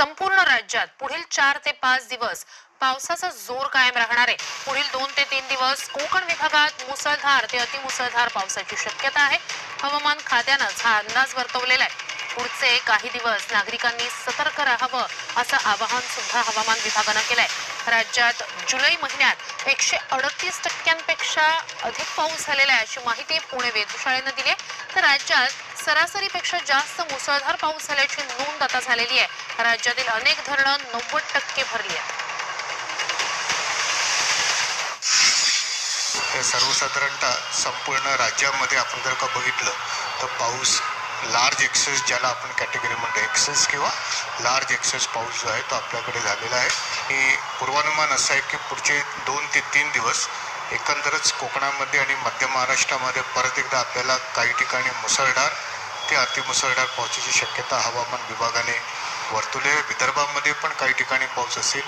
संपूर्ण राज्यात पुढील चार ते पाच दिवस पावसाचा जोर कायम राहणार आहे. पुढील दोन ते तीन दिवस कोकण विभागात मुसळधार ते अतिमुसळधार पावसाची शक्यता आहे. हवामान खात्यानंच हा अंदाज वर्तवलेला आहे. पुढचे काही दिवस नागरिकांनी सतर्क राहावं असं आवाहन सुद्धा हवामान विभागानं केलंय. राज्यात जुलै महिन्यात एकशे अडतीस टक्क्यांपेक्षा अधिक पाऊस झालेला आहे अशी माहिती पुणे वेधशाळेनं दिली आहे. तर राज्यात सरासरीपेक्षा जास्त मुसळधार पाऊस झाल्याची नोंद आता झालेली आहे. राज्यातील अनेक धरणं नव्वद टक्के भरली आहेत. हे सर्वसाधारणतः संपूर्ण राज्यामध्ये आपण जर का बघितलं तर पाऊस लार्ज एक्सेस ज्याला आपण कॅटेगरी म्हणतो एक्सेस किंवा लार्ज एक्सेस पाऊस जो आहे तो आपल्याकडे झालेला आहे. हे पूर्वानुमान असं आहे की पुढचे दोन ते तीन दिवस एकंदरच कोकणामध्ये आणि मध्य महाराष्ट्रामध्ये परत एकदा आपल्याला काही ठिकाणी मुसळधार ते अतिमुसळधार पावसाची शक्यता हवामान विभागाने वर्तवली आहे. विदर्भामध्ये पण काही ठिकाणी पाऊस असेल.